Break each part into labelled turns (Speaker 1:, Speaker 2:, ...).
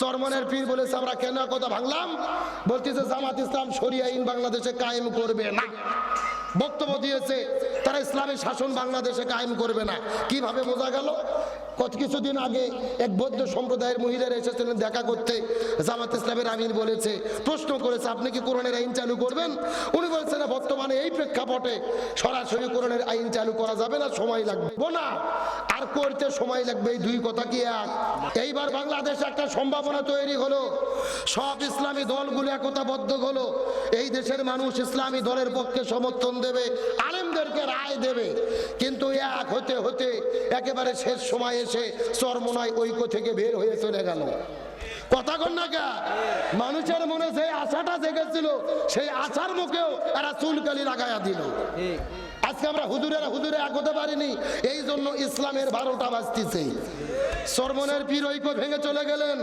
Speaker 1: সরমনের পীর বলেছে, আমরা কেন কথা ভাঙলাম? বলতেছে, জামাত ইসলাম শরিয়া ইন বাংলাদেশে কায়েম করবে না। বক্তব্য দিয়েছে, তারা ইসলামের শাসন বাংলাদেশে কায়েম করবে না। কীভাবে বোঝা গেল? কত কিছুদিন আগে এক বৌদ্ধ সম্প্রদায়ের মহিলারা এসেছিলেন দেখা করতে। জামাত ইসলামের আমির বলেছে, প্রশ্ন করেছে, আপনি কি কোরআনের আইন চালু করবেন? উনি বলছেন বর্তমানে এই প্রেক্ষাপটে সরাসরি কোরআনের আইন চালু করা যাবে না, সময় লাগবে। না, আর করতে সময় লাগবে, এই দুই কথা কি এক? এইবার বাংলাদেশে একটা সম্ভাবনা তৈরি হলো, সব ইসলামী দলগুলো একতাবদ্ধ হলো, এই দেশের মানুষ ইসলামী দলের পক্ষে সমর্থন দেবে, আলেমদেরকে রায় দেবে, কিন্তু এক হতে হতে একেবারে শেষ সময় এসে চরমনায় ঐক্য থেকে বের হয়ে চলে গেল। কথা কন না কা? মানুষের মনে সেই আশাটা জেগেছিল, সেই আশার মুখেও এরা চুলকালি লাগাইয়া দিল। আজকে আমরা হুজুরেরা হুজুরে হতে পারিনি। এই জন্য ইসলামের বারোটা বাজতেছে। সরমনের পীর ঐক্য ভেঙে চলে গেলেন।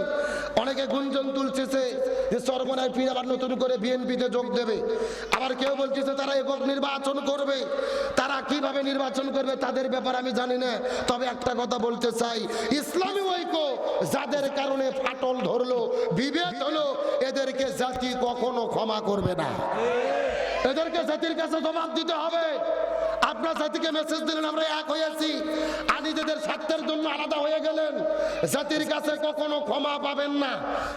Speaker 1: অনেকে গুঞ্জন তুলতেছে যে সরমনের পীর আবার নতুন করে বিএনপিতে যোগ দেবে। আবার কেউ বলতেছে, তারা একক নির্বাচন করবে। তারা কীভাবে নির্বাচন করবে তাদের ব্যাপার আমি জানি না। তবে একটা কথা বলতে চাই। ইসলামী ঐক্য যাদের কারণে ফাটল ধরলো, বিভেদ হলো, এদেরকে জাতি কখনো ক্ষমা করবে না। এদেরকে জাতির কাছে জবাব দিতে হবে। আপনার জাতিকে মেসেজ দিলেন, আমরা এক হয়েছি আর নিজেদের স্বার্থের জন্য আলাদা হয়ে গেলেন। জাতির কাছে কখনো ক্ষমা পাবেন না।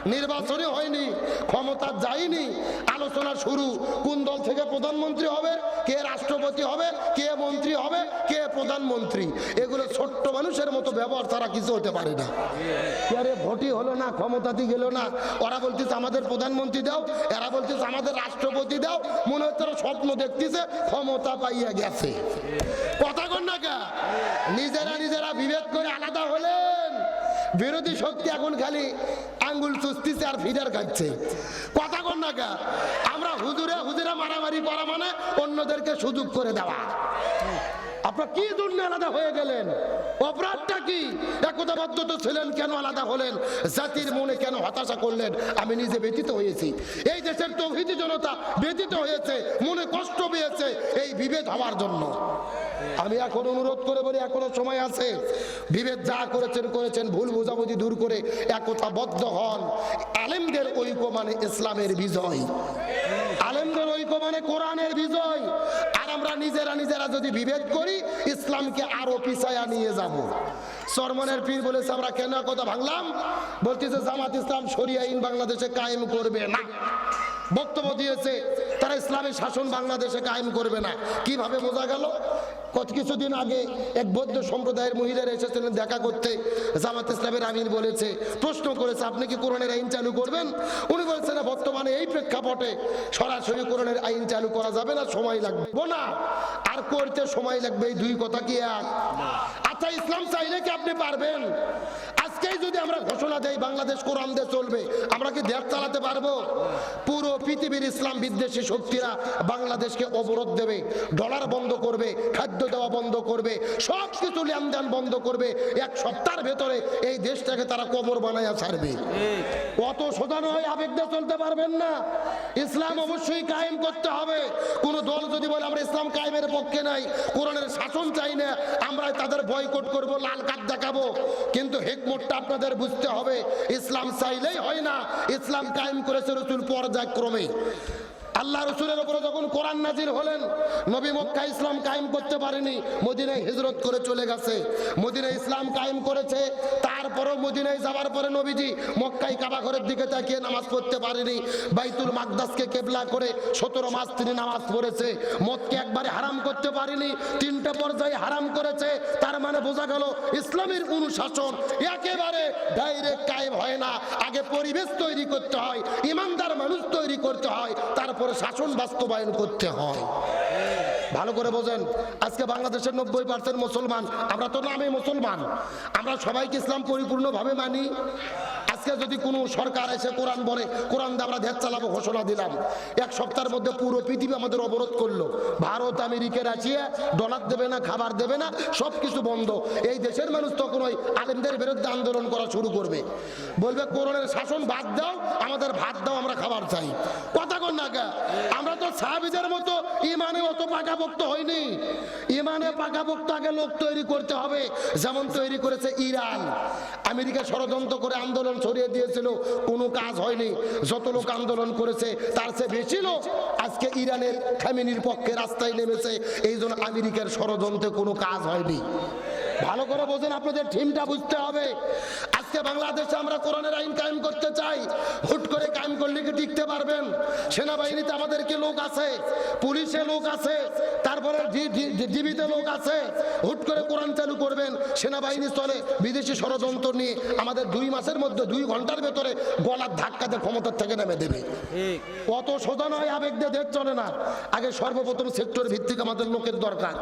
Speaker 1: নির্বাচনে হয়নি, ক্ষমতা যায়নি। আলোচনা শুরু। কোন দল থেকে প্রধানমন্ত্রী হবে, কে রাষ্ট্রপতি হবে, কে মন্ত্রী হবে, কে প্রধানমন্ত্রী? এগুলো ছোট্ট মানুষের মতো ব্যবহার ছাড়া কিছু হতে পারে না। আরে ভোটই হলো না ক্ষমতাতে গেল না। ওরা বলতেছে, আমাদের প্রধানমন্ত্রী দাও। এরা বলতেছে, আমাদের রাষ্ট্রপতি দাও। মনে হচ্ছে স্বপ্ন দেখতেছে, ক্ষমতা পাইয়া গেছে। কথা কন না কা? নিজেরা নিজেরা বিভেদ করে আলাদা হলেন। বিরোধী শক্তি এখন খালি আঙ্গুল চুস্তিছে আর ফিডার খাচ্ছে। কথা কন না কা? আমরা হুজুরে হুজুরে মারামারি করা মানে অন্যদেরকে সুযোগ করে দেওয়া। আপনার কি জন্য আলাদা হয়ে গেলেন? অপরাধটা কি? একতা একতাবদ্ধ তো ছিলেন কেন আলাদা হলেন? জাতির মনে কেন হতাশা করলেন? আমি নিজে ব্যতীত হয়েছি। এই দেশের তৌহিদি জনতা ব্যতীত হয়েছে, মনে কষ্ট পেয়েছে এই বিভেদ হওয়ার জন্য। আমি এখন অনুরোধ করে বলি, এখনও সময় আছে। বিভেদ যা করেছেন করেছেন, ভুল বোঝাবুঝি দূর করে একতাবদ্ধ হন। আলেমদের ঐক্য মানে ইসলামের বিজয়। আলেমদের ঐক্য মানে কোরআনের বিজয়। আর আমরা নিজেরা নিজেরা যদি বিভেদ করি, ইসলামকে আরও পিছায়া নিয়ে যাব। সরমনের পীর বলেছে, আমরা কেন কথা ভাঙলাম। বলতেছে, জামাত ইসলাম সরিয়া ইন বাংলাদেশে কায়েম করবে না। বক্তব্য দিয়েছে তারা ইসলামী শাসন বাংলাদেশে কায়েম করবে না। কীভাবে বোঝা গেল? কত কিছুদিন আগে এক বৌদ্ধ সম্প্রদায়ের মহিলারা এসেছিলেন দেখা করতে। জামাত ইসলামের আমির বলেছে প্রশ্ন করেছে আপনি কি কোরআনের আইন চালু করবেন? উনি বলছেন না বর্তমানে এই প্রেক্ষাপটে সরাসরি কোরআনের আইন চালু করা যাবে না সময় লাগবে। না আর করতে সময় লাগবে এই দুই কথা কি এক? আচ্ছা ইসলাম চাইলে কি আপনি পারবেন? আজকেই যদি আমরা ঘোষণা দেই বাংলাদেশ কোরআন দিয়ে চলবে আমরা কি দেশ চালাতে পারব? পুরো পৃথিবীর ইসলাম বিদ্বেষী শক্তিরা বাংলাদেশকে অবরোধ দেবে ডলার বন্ধ করবে খাদ্য দেওয়া বন্ধ করবে সব কিছু লেনদেন বন্ধ করবে এক সপ্তাহের ভেতরে এই দেশটাকে তারা কবর বানাইয়া ছাড়বে। অত সোজা নয় আবেগ দিয়ে চলতে পারবেন না। ইসলাম অবশ্যই কায়েম করতে হবে। কোন দল যদি বলে আমরা ইসলাম কায়েমের পক্ষে নাই কোরআনের শাসন চাই না আমরা তাদের বয়কট করব লাল কার্ড দেখাবো। কিন্তু হেকমতটা আপনাদের বুঝতে হবে। ইসলাম চাইলেই হয় না। ইসলাম কায়েম করেছে রসুল পর্যায়ক্রমে। আল্লাহ রসুলের উপরে যখন কোরআন নাজির হলেন, নবী মক্কা ইসলাম কায়েম করতে পারেনি, মদিনায় হিজরত করে চলে গেছে। মদিনায় ইসলাম কায়েম করেছে, তারপরও মদিনায় যাওয়ার পরে নবীজি মক্কায় কাবা ঘরের দিকে তাকিয়ে নামাজ পড়তে পারেনি। বাইতুল মাকদাসকে কেবলা করে সতেরো মাস তিনি নামাজ পড়েছে, মদকে একবারে হারাম করতে পারেনি, তিনটে পর্যায়ে হারাম করেছে, তার মানে বোঝা গেল ইসলামের অনুশাসন একেবারে ডাইরেক্ট কায়েম হয় না। আগে পরিবেশ তৈরি করতে হয়, ইমানদার মানুষ তৈরি করতে হয়, তারপরে শাসন বাস্তবায়ন করতে হয়। ভালো করে বোঝেন, আজকে বাংলাদেশের নব্বই পার্সেন্ট মুসলমান, আমরা তো নামে মুসলমান, আমরা সবাইকে ইসলাম পরিপূর্ণভাবে মানি। আজকে যদি কোনো সরকার এসে কোরআন বলে, কোরআন দিয়ে আমরা দেশ চালাবো ঘোষণা দিলাম। এক সপ্তাহের মধ্যে পুরো পৃথিবী আমাদের অবরোধ করল। ভারত, আমেরিকা, রাশিয়া, ডলার দেবে না, খাবার দেবে না সব কিছু বন্ধ। এই দেশের মানুষ তখন ওই আলেমদের বিরুদ্ধে আন্দোলন করা শুরু করবে। বলবে, কোরআনের শাসন বাদ দাও, আমাদের ভাত দাও, আমরা খাবার চাই। কথা কন না? আমরা তো সাহাবিদের মতো ইমানে অত পাকাপোক্ত হয়নি ইমানে পাকাপোক্ত আগে লোক তৈরি করতে হবে। যেমন তৈরি করেছে ইরান। আমেরিকা ষড়যন্ত্র করে আন্দোলন সরিয়ে দিয়েছিল, কোনো কাজ হয়নি। যত লোক আন্দোলন করেছে, তার চেয়ে বেশি লোক আজকে ইরানের খামিনির পক্ষে রাস্তায় নেমেছে। এই জন্য আমেরিকার ষড়যন্ত্রে কোনো কাজ হয়নি। ভালো করে বোঝেন, আপনাদের থিমটা বুঝতে হবে। আজকে বাংলাদেশে আমরা কোরআনের আইন কায়েম করতে চাই। হুট করে কায়েম করলে কি টিকতে পারবেন? সেনাবাহিনীতে আমাদেরকে লোক আছে? পুলিশে লোক আছে? তারপরে ডিবিতে লোক আছে? হুট করে কোরআন চালু করবেন। সেনাবাহিনী স্থলে বিদেশি ষড়যন্ত্র নিয়ে আমাদের দুই মাসের মধ্যে দুই ঘণ্টার ভেতরে গলার ধাক্কাতে ক্ষমতার থেকে নেমে দেবে। কত সোজা নয় আবেগ দিয়ে দেশ চলে না। আগে সর্বপ্রথম সেক্টর ভিত্তিক আমাদের লোকের দরকার।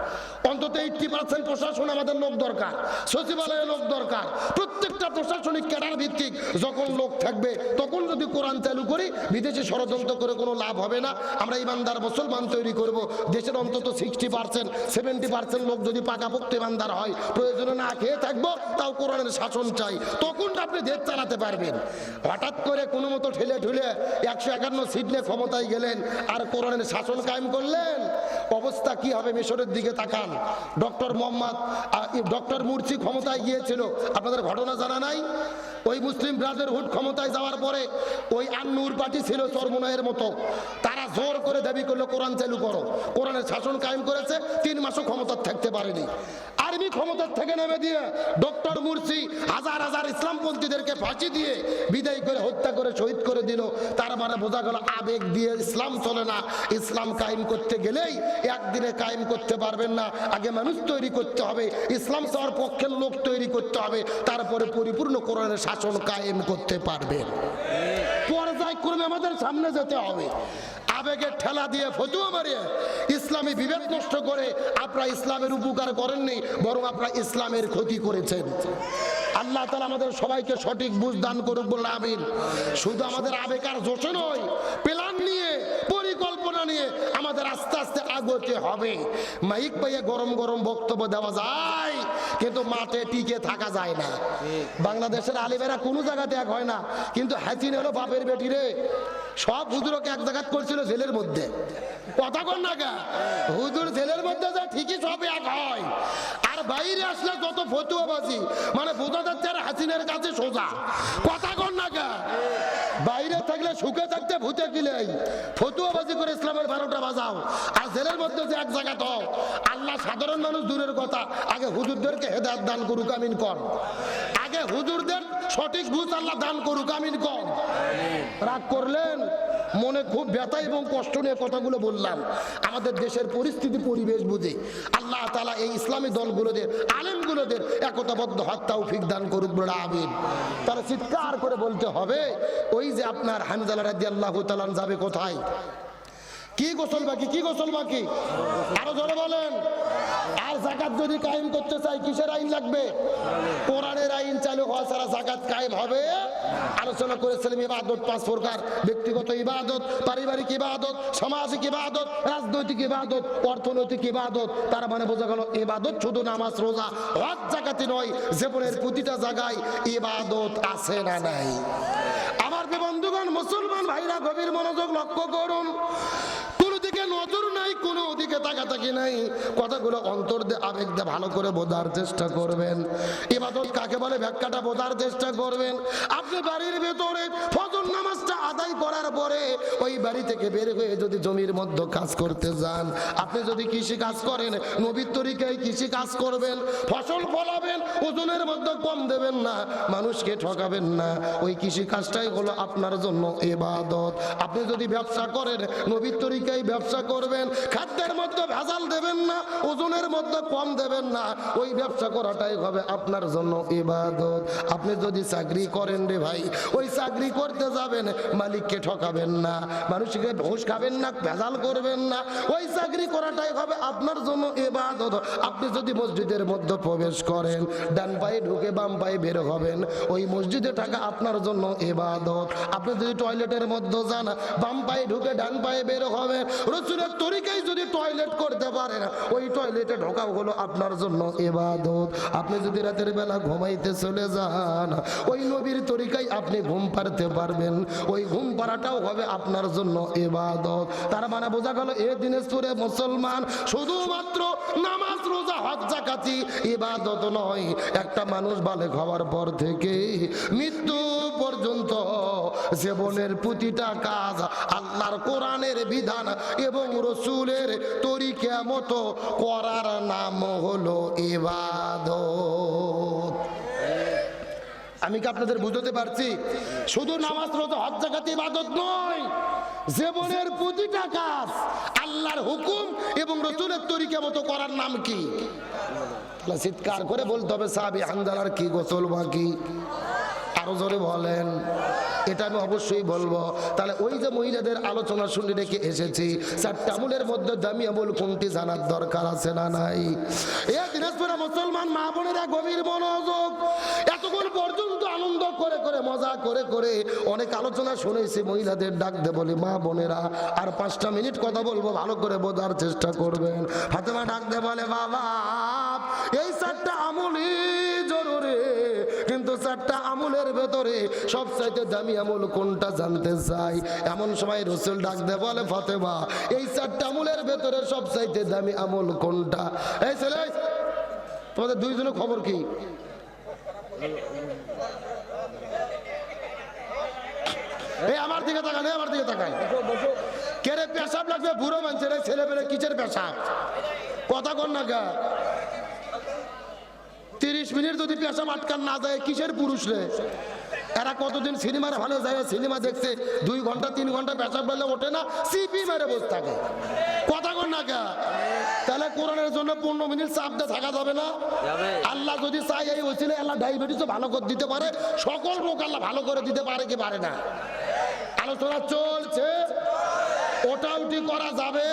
Speaker 1: অন্তত এইটটি পার্সেন্ট প্রশাসন আমাদের লোক দরকার। সচিবালয়ে লোক দরকার। প্রত্যেকটা প্রশাসনিক ক্যাডার ভিত্তিক যখন লোক থাকবে, তখন যদি কোরআন চালু করি, বিদেশে ষড়যন্ত্র করে কোনো লাভ হবে না। আমরা ইমানদার মুসলমান তৈরি করব। দেশের অন্তত সিক্সটি পার্সেন্ট সেভেন্টি পার্সেন্ট লোক যদি পাকাপোক্ত ইমানদার হয়, প্রয়োজনে না খেয়ে থাকব, তাও কোরআনের শাসন চাই। তখন আপনি দেশ চালাতে পারবেন। হঠাৎ করে কোনো মতো ঠেলে ঠুলে একশো একান্ন সিট নিয়ে ক্ষমতায় গেলেন, আর কোরআনের শাসন কায়েম করলেন। অবস্থা কি হবে মিশরের দিকে তাকান। ডক্টর মোহাম্মদ ডক্টর মুরসি ক্ষমতায় গিয়েছিল। আপনাদের ঘটনা জানা নাই? ওই মুসলিম ব্রাদারহুড ক্ষমতায় যাওয়ার পরে ওই আন্নুর পার্টি ছিল চরমুনায়ের মতো। তারা জোর করে দাবি করল, কোরআন চালু করো। কোরআনের শাসন কায়েম করেছে, তিন মাসও ক্ষমতা থাকতে পারেনি। আর্মি ক্ষমতার থেকে নেমে দিয়ে ডক্টর মুরসি হাজার হাজার ইসলামপন্থীদেরকে ফাঁসি দিয়ে বিদায় করে হত্যা করে শহীদ করে দিল। তার মানে বোঝা গেল আবেগ দিয়ে ইসলাম চলে না। ইসলাম কায়েম করতে গেলেই একদিনে কায়েম করতে পারবেন না। আগে মানুষ তৈরি করতে হবে, ইসলাম চাওয়ার পক্ষের লোক তৈরি করতে হবে। তারপরে পরিপূর্ণ কোরআনের শাসন কায়েম করতে পারবেন। পর্যায়ক্রমে আমাদের সামনে যেতে হবে। আবেগের ঠেলা দিয়ে ফতুয়া মারিয়ে ইসলামী বিবেক নষ্ট করে আপনারা ইসলামের উপকার করেননি, বরং আপনারা ইসলামের ক্ষতি করেছেন। আল্লাহ তালা আমাদের সবাইকে সঠিক বুঝ দান করুক বলে আমিন। শুধু আমাদের আবেগ আর জোশে নয়, প্ল্যান নিয়ে নিয়ে আমাদের আস্তে আস্তে আগতে হবে। মাইক পাইয়ে গরম গরম বক্তব্য দেওয়া যায়, কিন্তু মাঠে টিকে থাকা যায় না। বাংলাদেশের আলিমেরা কোনো জায়গাতে এক হয় না, কিন্তু হাসিন হলো বাপের বেটি রে। সব হুজুরকে এক জায়গাত করছিল জেলের মধ্যে। কথা কর না গা হুজুর জেলের মধ্যে যা ঠিকই সব এক হয়। আর বাইরে আসলে যত ফতুয়াবাজি মানে বোঝা যাচ্ছে আর হাসিনের কাছে সোজা। গা বাইরে থাকলে সুখে থাকতে ভূতে গিলেই ফতুয়াবাজি করে ইসলামের বারোটা বাজাও। আর জেলের মধ্যে যে এক জায়গা তো সাধারণ মানুষ দূরের কথা। আগে হুজুরদেরকে হেদায়ত দান করুক, আমিন কর আগে হুজুরদের সঠিক বুঝ আল্লাহ দান করুক, আমিন কর রাগ করলেন, মনে খুব ব্যথা এবং কষ্ট নিয়ে কথাগুলো বললাম। আমাদের দেশের পরিস্থিতি, পরিবেশ বুঝে। আল্লাহ তালা এই ইসলামী দলগুলোদের, আলেমগুলোদের একতাবদ্ধ হত্যা উফিক দান করুক, বলে আমিন। তারা চিৎকার করে বলতে হবে, ওই যে আপনার হামজালা রাজি আল্লাহ তালান যাবে কোথায়? কি গোসল বাকি? কি গোসল বাকি? আরও জোরে বলেন। আর জাকাত যদি কায়েম করতে চাই, কিসের আইন লাগবে? কোরআনের আইন চালু হওয়া ছাড়া জাকাত কায়েম হবে। আলোচনা করেছিলাম ইবাদত, পাঁচ প্রকার। ব্যক্তিগত ইবাদত, পারিবারিক ইবাদত, সামাজিক ইবাদত, রাজনৈতিক ইবাদত, অর্থনৈতিক ইবাদত। তার মানে বোঝা গেল, ইবাদত শুধু নামাজ, রোজা, হজ জাকাতি নয়, জীবনের প্রতিটা জায়গায় ইবাদত আছে না নাই? আমার বন্ধুগণ, মুসলমান ভাইরা, গভীর মনোযোগ লক্ষ্য করুন। নজর নাই, কোনো দিকে তাকাতাকি নাই। কথাগুলো অন্তর দিয়ে আবেগ দিয়ে ভালো করে বোঝার চেষ্টা করবেন। ইবাদত কাকে বলে? ব্যাখ্যাটা বোঝার চেষ্টা করবেন। আপনি বাড়ির ভেতরে ফজর নামাজটা আদায় করার পরে ওই বাড়ি থেকে বের হয়ে যদি জমির মধ্যে কাজ করতে যান, আপনি যদি কৃষি কাজ করেন, নবীর তরিকায় কৃষি কাজ করবেন, ফসল ফলাবেন, ওজনের মধ্যে কম দেবেন না, মানুষকে ঠকাবেন না। ওই কৃষি কাজটাই হলো আপনার জন্য এবাদত আপনি যদি ব্যবসা করেন, নবীর তরিকায় ব্যবসা করবেন, খাদ্যের মধ্যে ভেজাল দেবেন না, ওজনের মধ্যে কম দেবেন না, ওই ব্যবসা করাটাই হবে আপনার জন্য ইবাদত। আপনি যদি চাকরি করেন রে ভাই, ওই চাকরি করতে যাবেন, মালিককে ঠকাবেন না, মানুষকে ঘুষ খাবেন না, ভেজাল করবেন না, ওই চাকরি করাটাই হবে আপনার জন্য ইবাদত। আপনি যদি মসজিদের মধ্যে প্রবেশ করেন, ডান পায়ে ঢুকে বাম পায়ে বের হবেন, ওই মসজিদে থাকা আপনার জন্য ইবাদত। আপনি যদি টয়লেটের মধ্যে যান, বাম পায়ে ঢুকে ডান পায়ে বের হবেন রসুলের তরিকায় যদি টয়লেট করতে পারেন, ওই টয়লেটে ঢোকাও হলো আপনার জন্য ইবাদত। আপনি যদি রাতের বেলা ঘুমাইতে চলে যান, ওই নবীর তরিকায় আপনি ঘুম পারতে পারবেন। ওই ঘুম পাড়াটাও হবে আপনার জন্য এবাদত তার মানে বোঝা গেল, এ দিনাজপুরে মুসলমান শুধুমাত্র নামাজ, রোজা, হজ, জাকাতি ইবাদত নয়। একটা মানুষ বালে খাওয়ার পর থেকে মৃত্যু পর্যন্ত জীবনের প্রতিটা কাজ আল্লাহর কোরআনের বিধান এবং রসুলের তরিকা মতো করার নাম হলো ইবাদত। আমি কি আপনাদের বুঝতে পারছি? শুধু নামাজ রোজা, হজ জাকাতে ইবাদত নয়। জীবনের প্রতিটা কাজ আল্লাহর হুকুম এবং রসুলের তরিকা মতো করার নাম কি? চিৎকার করে বলতে হবে, সাহাবি হানজালার কি গোসল বাকি? আরও জোরে বলেন। এটা আমি অবশ্যই বলব। তাহলে ওই যে মহিলাদের আলোচনা শুনে রেখে এসেছি চারটা আমুলের মধ্যে দামি আমুল কোনটি জানার দরকার আছে না নাই? এ মুসলমান মা বোনেরা গভীর মনোযোগ, এতক্ষণ পর্যন্ত আনন্দ করে করে, মজা করে করে অনেক আলোচনা শুনেছি মহিলাদের ডাক দে বলি, মা বোনেরা, আর পাঁচটা মিনিট কথা বলব, ভালো করে বোঝার চেষ্টা করবেন। ফাতেমা ডাক দে বলে, বাবা, এই চারটা আমুলই জরুরি চারটা আমুলের ভেতরে সব চাইতে দামি আমুল কোনটা জানতে চাই? এমন সময় রসুল ডাক দে বলে, ফাতেমা, এই চারটা আমুলের ভেতরে সব চাইতে দামি আমুল কোনটা? এই ছেলে তোমাদের দুইজনের খবর কি? এই, আমার দিকে তাকান আমার দিকে তাকান। কেরে পেশাব লাগবে? বুড়ো মানুষের ছেলে পেলে কিসের পেশাব? কথা কর না গা। তিরিশ মিনিট যদি পেশাব আটকান না যায় কিসের পুরুষ রে? এরা কতদিন সিনেমার হলে যায় সিনেমা দেখছে দুই ঘণ্টা তিন ঘণ্টা পেশাব বেলে ওঠে না সিপি মেরে বসে থাকে। কথা কর না গা তাহলে কোরআনের জন্য পনেরো মিনিট চাপ দিয়ে থাকা যাবে না? আল্লাহ যদি চাই এই ওসিলে আল্লাহ ডায়াবেটিসও ভালো করে দিতে পারে সকল রোগ আল্লাহ ভালো করে দিতে পারে কি পারে না? আলোচনা চলছে। ওটা উঠি করা যাবে।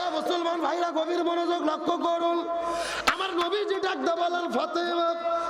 Speaker 1: এ মুসলমান ভাইরা গভীর মনোযোগ লক্ষ্য করুন। আমার নবী যে ডাক বলেন ফাতেমা।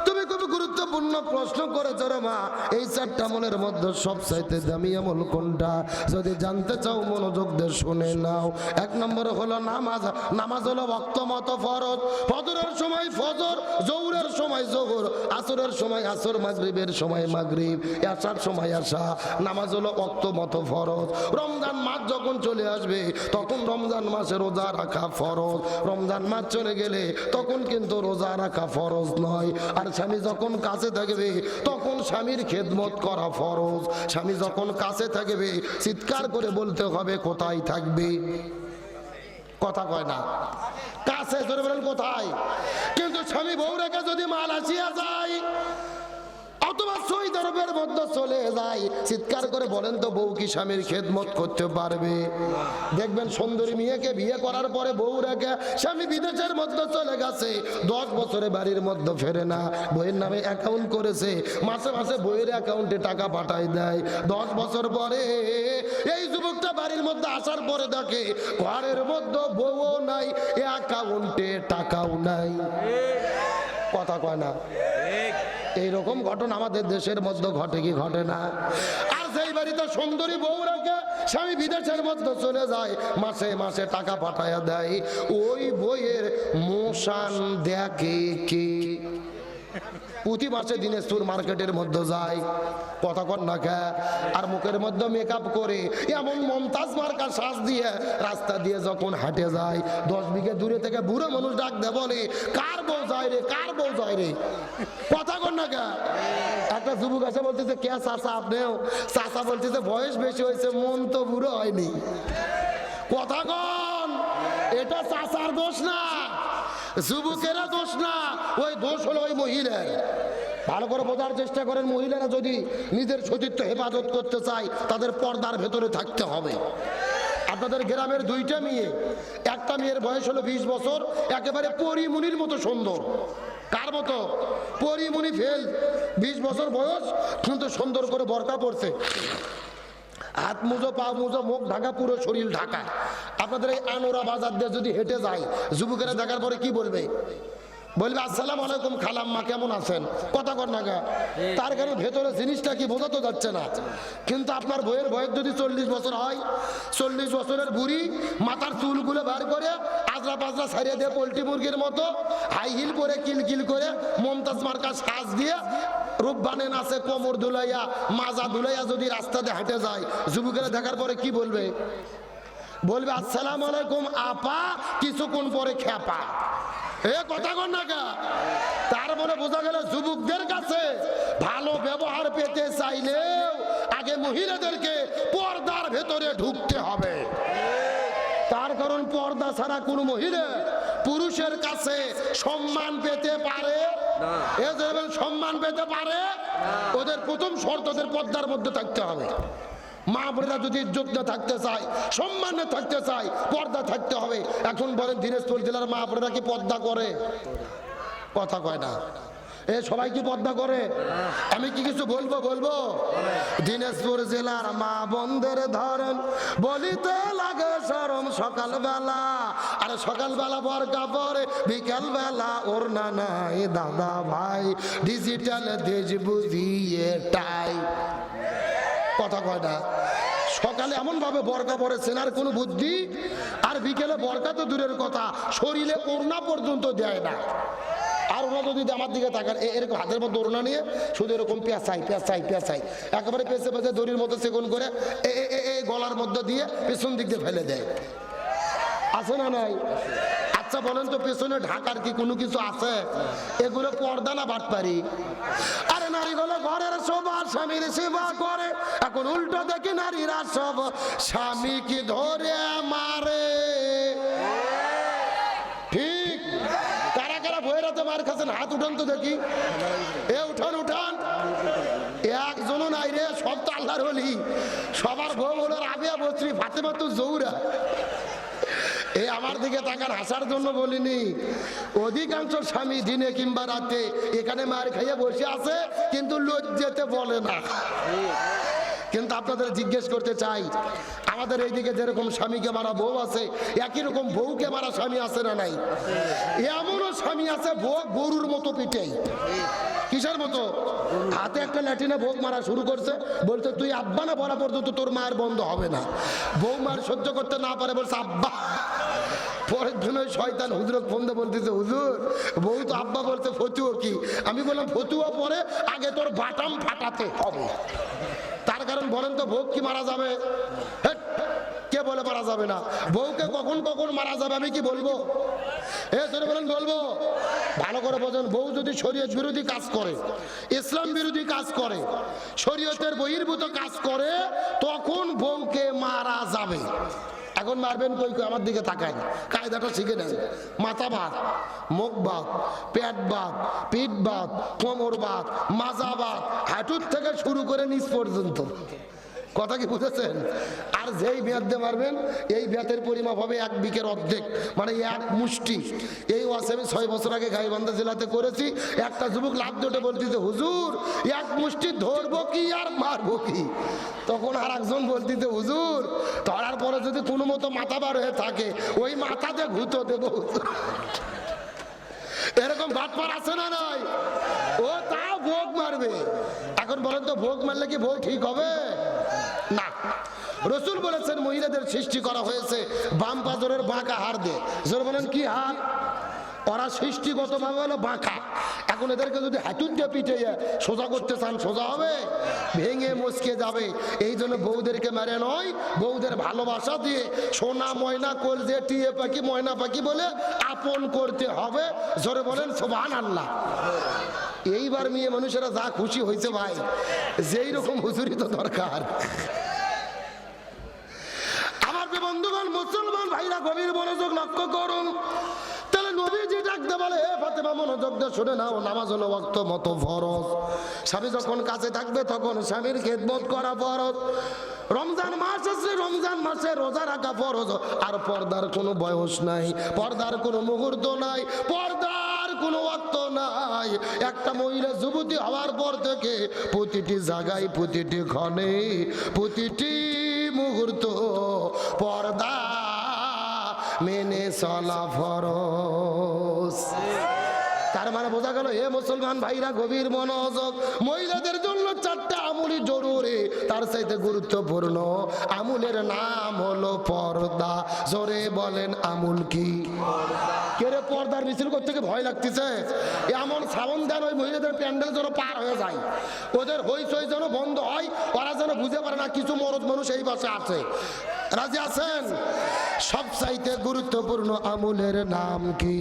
Speaker 1: তুমি খুব গুরুত্বপূর্ণ প্রশ্ন করেছ রে মা। এই চারটা আমলের মধ্যে সব চাইতে দামি আমল কোনটা? যদি জানতে চাও, মনোযোগ দিয়ে শুনে নাও। এক নম্বর হলো নামাজ। নামাজ হলো ভক্ত মতো ফরজ। ফজরের সময় ফজর জৌরের সময় জোহর। আসরের সময় আসর, মাগরিবের সময় মাগরিব। আসার সময় আসা। নামাজ হলো অক্ত মতো ফরজ। রমজান মাস যখন চলে আসবে, তখন রমজান মাসে রোজা রাখা ফরজ। রমজান মাস চলে গেলে তখন কিন্তু রোজা রাখা ফরজ নয়। আর স্বামী যখন কাছে থাকবে, তখন স্বামীর খেদমত করা ফরজ। স্বামী যখন কাছে থাকবে, চিৎকার করে বলতে হবে, কোথায় থাকবে? কথা কয় না। কাছে ধরে বলেন কোথায়? কিন্তু স্বামী বউ রেখে যদি মাল আসিয়া যায় অথবা সই দরবের মধ্যে চলে যায়। চিৎকার করে বলেন তো, বউ কি স্বামীর খেদমত করতে পারবে? দেখবেন সুন্দরী মেয়েকে বিয়ে করার পরে বউ রেখে স্বামী বিদেশের মধ্যে চলে গেছে। দশ বছরে বাড়ির মধ্যে ফেরে না। বইয়ের নামে অ্যাকাউন্ট করেছে। মাসে মাসে বইয়ের অ্যাকাউন্টে টাকা পাঠায় দেয়। দশ বছর পরে এই যুবকটা বাড়ির মধ্যে আসার পরে দেখে, ঘরের মধ্যে বউও নাই অ্যাকাউন্টে টাকাও নাই। কথা কয় না? এইরকম ঘটনা আমাদের দেশের মধ্যে ঘটে কি ঘটে না? আর সেই বাড়িতে সুন্দরী বউ রাখে, স্বামী বিদেশের মধ্যে চলে যায়, মাসে মাসে টাকা পাঠায় দেয়। ওই বইয়ের মোশান দেখে কে? প্রতি মাসে দিনে দিনাজপুর মার্কেটের মধ্যে যায়। কথা কর না কে? আর মুখের মধ্যে মেকআপ করে এমন মমতাজ মার্কা শ্বাস দিয়ে রাস্তা দিয়ে যখন হাঁটে যায়, দশ বিঘে দূরে থেকে বুড়ো মানুষ ডাক দে বলে, কার বউ যায় রে? কার বউ যায় রে? কথা কর না কে? একটা যুবক আছে বলতেছে, কে চাষা আপনিও? চাষা বলতেছে, বয়স বেশি হয়েছে, মন তো বুড়ো হয়নি। কথা কন, এটা চাষার দোষ না। যুবকেরা দোষ না, ওই দোষ হলো ওই মহিলার। ভালো করে বোঝার চেষ্টা করেন, মহিলারা যদি নিজের সতীত্ব হেফাজত করতে চায়, তাদের পর্দার ভেতরে থাকতে হবে। আপনাদের গ্রামের দুইটা মেয়ে, একটা মেয়ের বয়স হলো বিশ বছর, একেবারে পরিমুনির মতো সুন্দর। কার মতো? পরিমুনি ফেল, বিশ বছর বয়স, কিন্তু সুন্দর করে বরকা পড়ছে হাত মুজো, পা মুজো, মুখ ঢাকা, পুরো শরীর ঢাকা। আপনাদের এই আনোরা বাজার দিয়ে যদি হেঁটে যায় যুবকেরা দেখার পরে কি বলবে? বলবে, আসসালাম আলাইকুম খালাম্মা, কেমন আছেন? কথা কর না তার কারণ ভেতরে জিনিসটা কি বোঝা তো যাচ্ছে না। কিন্তু আপনার বইয়ের বয়স যদি চল্লিশ বছর হয়, চল্লিশ বছরের বুড়ি মাথার চুলগুলো বার করে আজরা পাজরা সারিয়ে দিয়ে পোলট্রি মুরগির মতো হাই হিল করে, কিল কিল করে মমতাজ মার্কা সাজ দিয়ে রূপ রূপবানে নাচে, কোমর ধুলাইয়া মাজা ধুলাইয়া যদি রাস্তাতে হেঁটে যায়, যুবকেরা দেখার পরে কি বলবে? বলবে, আসসালাম আলাইকুম, আপা, কিছুক্ষণ পরে খেপা এ কথা না তার মানে বোঝা গেল যুবকদের কাছে ভালো ব্যবহার পেতে চাইলেও আগে মহিলাদেরকে পর্দার ভেতরে ঢুকতে হবে। তার কারণ পর্দা ছাড়া কোন মহিলা পুরুষের কাছে সম্মান পেতে পারে? সম্মান পেতে পারে? ওদের প্রথম শর্ত ওদের পর্দার মধ্যে থাকতে হবে। মা যদি ইজ্জত না থাকতে চায়, সম্মানে থাকতে চায়, পর্দা থাকতে হবে। এখন বলেন দিনাজপুর জেলার মা বোনেরা কি পর্দা করে? কথা কয় না। এ, সবাই কি পর্দা করে? আমি কি কিছু বলব বলব? দিনাজপুর জেলার মা বন্ধের ধরেন, বলিতে লাগে সরম সকালবেলা। আর সকালবেলা বরকা পরে বিকাল বেলা ওর নাই, দাদা ভাই। ডিজিটাল দেশ বুঝিয়ে টাই কথা কয় না। সকালে এমন ভাবে বরকা পরে সেনার কোনো বুদ্ধি, আর বিকেলে বরকা তো দূরের কথা, শরীরে ওড়না পর্যন্ত দেয় না। আর ওরা যদি আমার দিকে তাকান এরকম হাতের মধ্যে ওড়না নিয়ে শুধু এরকম পেঁচাই পেঁচাই পেঁচাই, একেবারে পেঁচে পেঁচে দড়ির মতো সেগুন করে এ এ- এ- গলার মধ্যে দিয়ে পেছন দিক দিয়ে ফেলে দেয়। আছে না নাই? আচ্ছা বলেন তো, পেছনে ঢাকার কি কোনো কিছু আছে? এগুলো পর্দা না বাদ নারীগুলো ঘরের শোভা, স্বামীর সেবা করে। এখন উল্টো দেখি নারীরা সব স্বামী কি ধরে মারে। ঠিক। কারা কারা ভৈরাতে মার খাচ্ছেন হাত উঠান তো দেখি। এ উঠান উঠান। একজনও নাই রে, সব তো আল্লাহর হলি সবার বউ হলো রাবিয়া বস্ত্রী, ফাতেমা তো জৌরা। এই আমার দিকে তাকার হাসার জন্য বলিনি। অধিকাংশ স্বামী দিনে কিংবা রাতে এখানে মার খাইয়ে বসে আছে, কিন্তু লজ্জেতে বলে না। কিন্তু আপনাদের জিজ্ঞেস করতে চাই, আমাদের এইদিকে যেরকম স্বামীকে মারা বউ আছে, একই রকম বউকে মারা স্বামী আছে না নাই? এমনও স্বামী আছে বউ গরুর মতো পিটেই কিসের মতো? হাতে একটা ল্যাটিনে ভোগ মারা শুরু করছে, বলছে, তুই আব্বা না, বলা পর্যন্ত তোর মায়ের বন্ধ হবে না। বউ মার সহ্য করতে না পারে, বলছে, আব্বা। পরের ওই শয়তান হুজুরত ফোন দিয়ে বলতেছে, হুজুর, বউ তো আব্বা বলছে, ফতুয়া কি? আমি বললাম, ফতুয়া পরে, আগে তোর বাটাম ফাটাতে হবে। কারণ বলেন তো ভোগ কি মারা যাবে? কে বলে মারা যাবে না? বউকে কখন কখন মারা যাবে আমি কি বলব? এ বলেন, বলব। ভালো করে বোঝেন, বউ যদি শরীয়ত বিরোধী কাজ করে, ইসলাম বিরোধী কাজ করে, শরীয়তের বহির্ভূত কাজ করে, তখন বউকে মারা যাবে। এখন মারবেন কই কই? আমার দিকে তাকান কায়দাটা শিখে নেন। মাথা ভাত, মুখ ভাত, পেট ভাত, পিঠ ভাত, কোমর ভাত, মাজা ভাত, হাঁটুর থেকে শুরু করে নিচ পর্যন্ত। কথা কি বুঝেছেন? আর যেই দিয়ে মারবেন, এই ব্যাতের পরিমাপ হবে এক বিকের অর্ধেক। মানে এক মুষ্টি। এই ওয়াজ আমি ছয় বছর আগে গাইবান্ধা জেলাতে করেছি। একটা যুবক লাভ দুটো বলতেছে হুজুর, এক মুষ্টি ধরবো কি আর মারবো কি? তখন আর একজন বলতেছে হুজুর, ধরার পরে যদি কোনো মতো মাথা বার হয়ে থাকে, ওই মাথাতে ঘুতো দেবো। এরকম বাটপার আছে না নয় ও তাও ভোগ মারবে। এখন বলেন তো, ভোগ মারলে কি ভোগ ঠিক হবে? না। রসুল বলেছেন, মহিলাদের সৃষ্টি করা হয়েছে বাম পাজরের বাঁকা হার দিয়ে। জোর বলেন, কি হার? ওরা সৃষ্টিগত ভাবে হলো বাঁকা। এখন এদেরকে যদি হাঁটুর দিয়ে পিঠে সোজা করতে চান, সোজা হবে? ভেঙে মচকে যাবে। এই জন্য বউদেরকে মেরে নয়, বউদের ভালোবাসা দিয়ে সোনা, ময়না, কলজে, টিয়ে পাখি, ময়না পাখি বলে আপন করতে হবে। জোরে বলেন সোবান আল্লাহ এইবার মেয়ে মানুষেরা যা খুশি হয়েছে ভাই, যেই রকম হুজুরি তো দরকার। আমার বন্ধুগণ, মুসলমান ভাইরা গভীর মনোযোগ লক্ষ্য করুন। স্বামীর করা রমজান রমজান মাসে রোজা রাখা ফরজ। আর পর্দার কোনো বয়স নাই, পর্দার কোনো মুহূর্ত নাই পর্দার কোনো অর্থ নাই। একটা মহিলা যুবতী হওয়ার পর থেকে প্রতিটি জায়গায়, প্রতিটি ক্ষণে, প্রতিটি মুহূর্ত পর্দা মেনে চলা ফরস গেল, হে মুসলমান ভাইরা, গভীর মনোযোগ মহিলাদের জন্য জরুরি, তার চাইতে গুরুত্বপূর্ণ। আমুলের নাম হলো পর্দা। জোরে বলেন, আমুল কি? কেরে পর্দার মিছিল করতে ভয় লাগতেছে? এমন সাবন দেন, ওই মহিলাদের প্যান্ডেল যেন পার হয়ে যায়। ওদের হইচই যেন বন্ধ হয়, ওরা যেন বুঝতে পারে না কিছু মরদ মানুষ এই পাশে আছে। রাজি আছেন? সব চাইতে গুরুত্বপূর্ণ আমুলের নাম কি?